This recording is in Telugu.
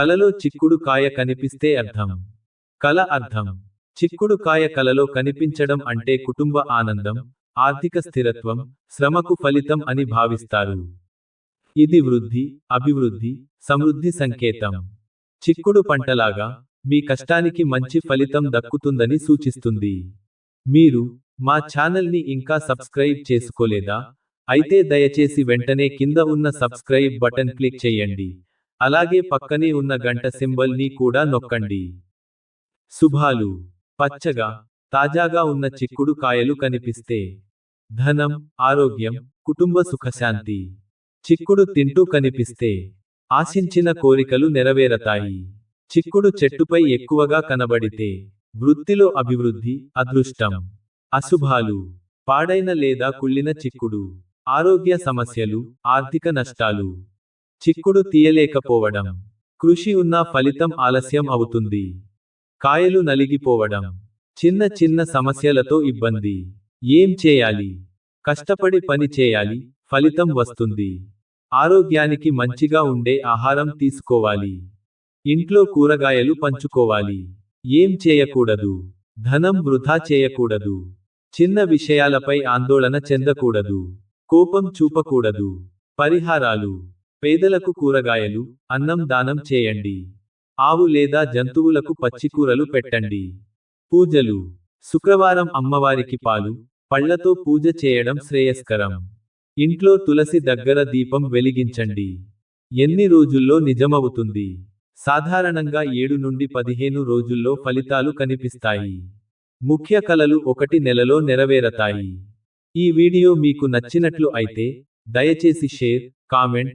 కలలో చిక్కుడు కాయ కనిపిస్తే అర్థం. కల అర్థం. చిక్కుడు కాయ కలలో కనిపించడం అంటే కుటుంబ ఆనందం ఆర్థిక స్థిరత్వం శ్రమకు ఫలితం అని భావిస్తారు. ఇది వృద్ధి అభివృద్ధి సమృద్ధి సంకేతం. చిక్కుడు పంటలాగా మీ కష్టానికి మంచి ఫలితం దక్కుతుందని సూచిస్తుంది. మీరు మా ఛానల్ని ఇంకా సబ్స్క్రైబ్ చేసుకోలేదా? అయితే దయచేసి వెంటనే కింద ఉన్న సబ్స్క్రైబ్ బటన్ క్లిక్ చేయండి. అలాగే పక్కనే ఉన్న గంట సింబల్ని కూడా నొక్కండి. శుభాలు. పచ్చగా తాజాగా ఉన్న చిక్కుడు కాయలు కనిపిస్తే. ధనం ఆరోగ్యం కుటుంబ సుఖశాంతి. చిక్కుడు తింటూ కనిపిస్తే. ఆశించిన కోరికలు నెరవేరతాయి. చిక్కుడు చెట్టుపై ఎక్కువగా కనబడితే. వృత్తిలో అభివృద్ధి అదృష్టం. అశుభాలు. పాడైన లేదా కుళ్ళిన చిక్కుడు. ఆరోగ్య సమస్యలు ఆర్థిక నష్టాలు. చిక్కుడు తీయలేకపోవడం. కృషి ఉన్నా ఫలితం ఆలస్యం అవుతుంది. కాయలు నలిగిపోవడం. చిన్న చిన్న సమస్యలతో ఇబ్బంది. ఏం చేయాలి? కష్టపడి పని చేయాలి. ఫలితం వస్తుంది. ఆరోగ్యానికి మంచిగా ఉండే ఆహారం తీసుకోవాలి. ఇంట్లో కూరగాయలు పంచుకోవాలి. ఏం చేయకూడదు? ధనం వృధా చేయకూడదు. చిన్న విషయాలపై ఆందోళన చెందకూడదు. కోపం చూపకూడదు. పరిహారాలు. పేదలకు కూరగాయలు అన్నం దానం చేయండి. ఆవు లేదా జంతువులకు పచ్చికూరలు పెట్టండి. పూజలు. శుక్రవారం అమ్మవారికి పాలు పళ్ళతో పూజ చేయడం శ్రేయస్కరం. ఇంట్లో తులసి దగ్గర దీపం వెలిగించండి. ఎన్ని రోజుల్లో నిజమవుతుంది? సాధారణంగా ఏడు నుండి పదిహేను రోజుల్లో ఫలితాలు కనిపిస్తాయి. ముఖ్య కలలు ఒకటి నెలలో నెరవేరతాయి. ఈ వీడియో మీకు నచ్చినట్లు అయితే దయచేసి షేర్ కామెంట్